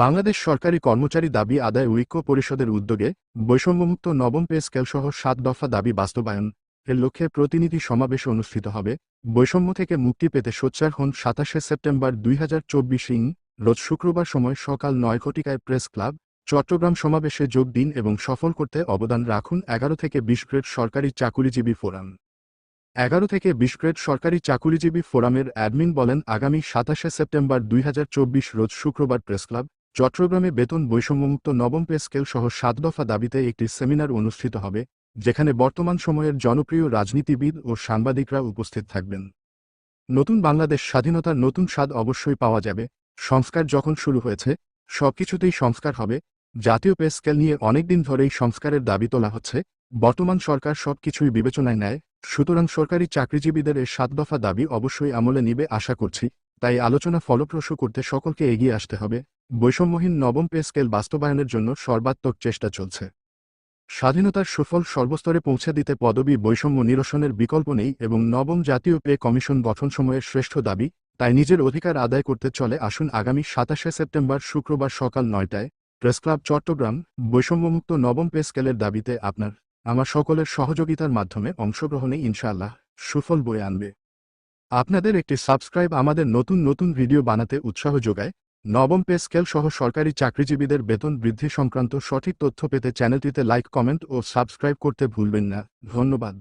বাংলাদেশ সরকারি কর্মচারী দাবি আদায় ঐক্য পরিষদের উদ্যোগে বৈষম্যমুক্ত নবম পে স্কেল সহ সাত দফা দাবি বাস্তবায়ন এর লক্ষ্যে প্রতিনিধি সমাবেশ অনুষ্ঠিত হবে। বৈষম্য থেকে মুক্তি পেতে সোচ্চার হন সাতাশে সেপ্টেম্বর দুই হাজার চব্বিশ ইং, রোজ শুক্রবার সময় সকাল নয় ঘটিকায় প্রেস ক্লাব, চট্টগ্রাম সমাবেশে যোগ দিন এবং সফল করতে অবদান রাখুন এগারো থেকে বিশ গ্রেড সরকারি চাকুরিজীবী ফোরাম। এগারো থেকে বিশ গ্রেড সরকারি চাকুরিজীবী ফোরামের অ্যাডমিন বলেন, আগামী সাতাশে সেপ্টেম্বর দুই হাজার চব্বিশ রোজ শুক্রবার প্রেস ক্লাব চট্টগ্রামে বেতন বৈষম্যমুক্ত নবম পে স্কেল সহ সাত দফা দাবিতে একটি সেমিনার অনুষ্ঠিত হবে, যেখানে বর্তমান সময়ের জনপ্রিয় রাজনীতিবিদ ও সাংবাদিকরা উপস্থিত থাকবেন। নতুন বাংলাদেশ স্বাধীনতার নতুন স্বাদ অবশ্যই পাওয়া যাবে। সংস্কার যখন শুরু হয়েছে, সবকিছুতেই সংস্কার হবে। জাতীয় পে স্কেল নিয়ে অনেকদিন ধরেই সংস্কারের দাবি তোলা হচ্ছে। বর্তমান সরকার সবকিছুই বিবেচনায় নেয়, সুতরাং সরকারি চাকরিজীবীদের এ সাত দফা দাবি অবশ্যই আমলে নিবে আশা করছি। তাই আলোচনা ফলপ্রসূ করতে সকলকে এগিয়ে আসতে হবে। বৈষম্যহীন নবম পে স্কেল বাস্তবায়নের জন্য সর্বাত্মক চেষ্টা চলছে। স্বাধীনতার সুফল সর্বস্তরে পৌঁছে দিতে পদবি বৈষম্য নিরসনের বিকল্প নেই এবং নবম জাতীয় পে কমিশন গঠন সময়ের শ্রেষ্ঠ দাবি, তাই নিজের অধিকার আদায় করতে চলে আসুন আগামী সাতাশে সেপ্টেম্বর শুক্রবার সকাল নয়টায়। প্রেস ক্লাব চট্টগ্রাম, বৈষম্যমুক্ত নবম পে স্কেলের দাবিতে আপনার, আমার সকলের সহযোগিতার মাধ্যমে অংশগ্রহণে ইনশাআল্লাহ সুফল বয়ে আনবে। আপনাদের একটি সাবস্ক্রাইব আমাদের নতুন নতুন ভিডিও বানাতে উৎসাহ যোগায় নবম পে স্কেল সহ সরকারি চাকরিজীবীদের বেতন বৃদ্ধি সংক্রান্ত সঠিক তথ্য পেতে চ্যানেলটিতে লাইক, কমেন্ট ও সাবস্ক্রাইব করতে ভুলবেন না। ধন্যবাদ।